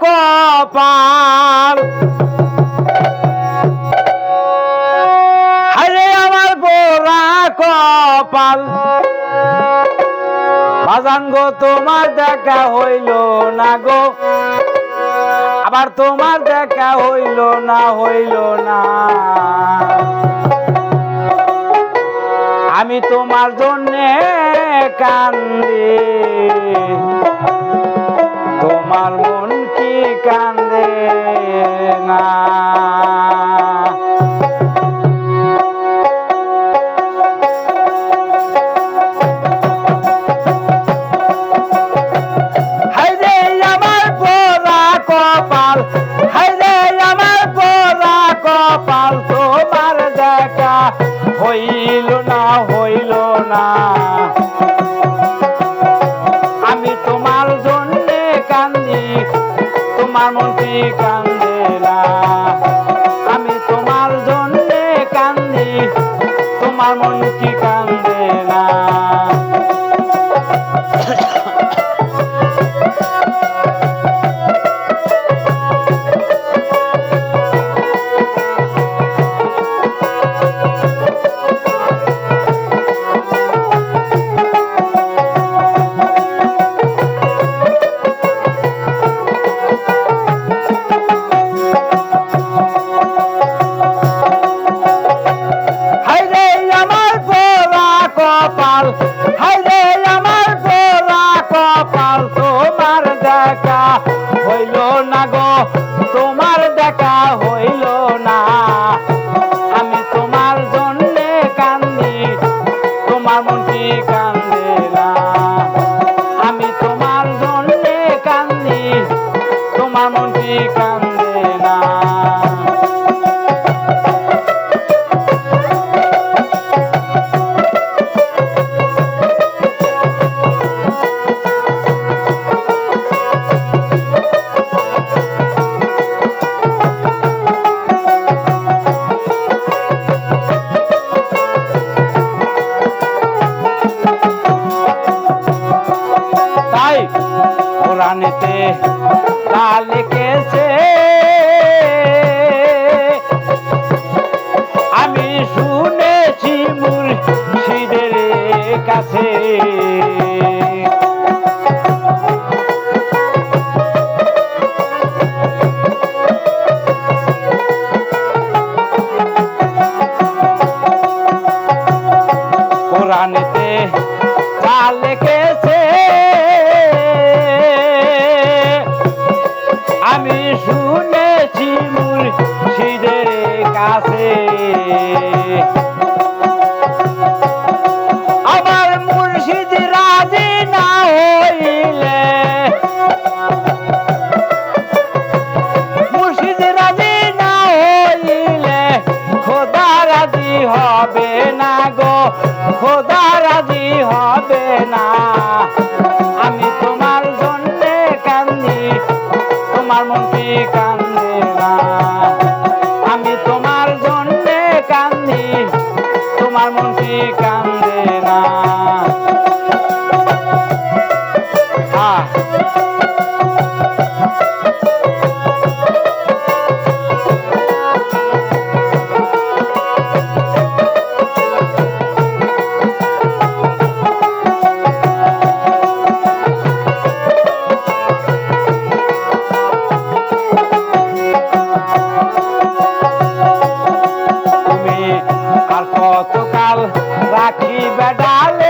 কপাল। হায়রে আমার পোড়া কপাল। বাজান গো, তোমার দেখা হইল না গো। আবার তোমার দেখা হইল না হইল না। আমি তোমার জন্যে কান্দি। তোমার মন কান্দে না। মনটি মনটি কান্দে না আমি তোমার জন্যে কান্দি তোমার মনটি কান্দে তা লিখেছে। আমি শুনেছি মুর্শিদের কাছে। আমি শুনেছি মুর্শিদের কাছে। আমার মুর্শিদ রাজি না হইলে। মুর্শিদ রাজি না হইলে খোদা রাজি হবে না গো, খোদা রাজি হবে কান্দে না। আমি তোমার জন্যে কান্দি তোমার মনটি কান্দে আর কতকাল রাখি বেডালে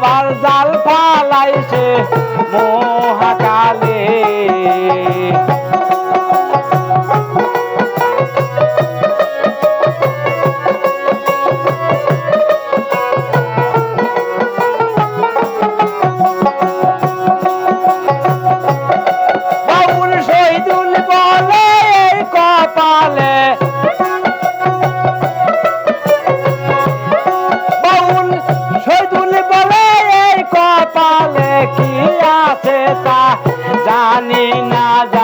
আমার জাল ফালাইছে মহাকালে। জানে না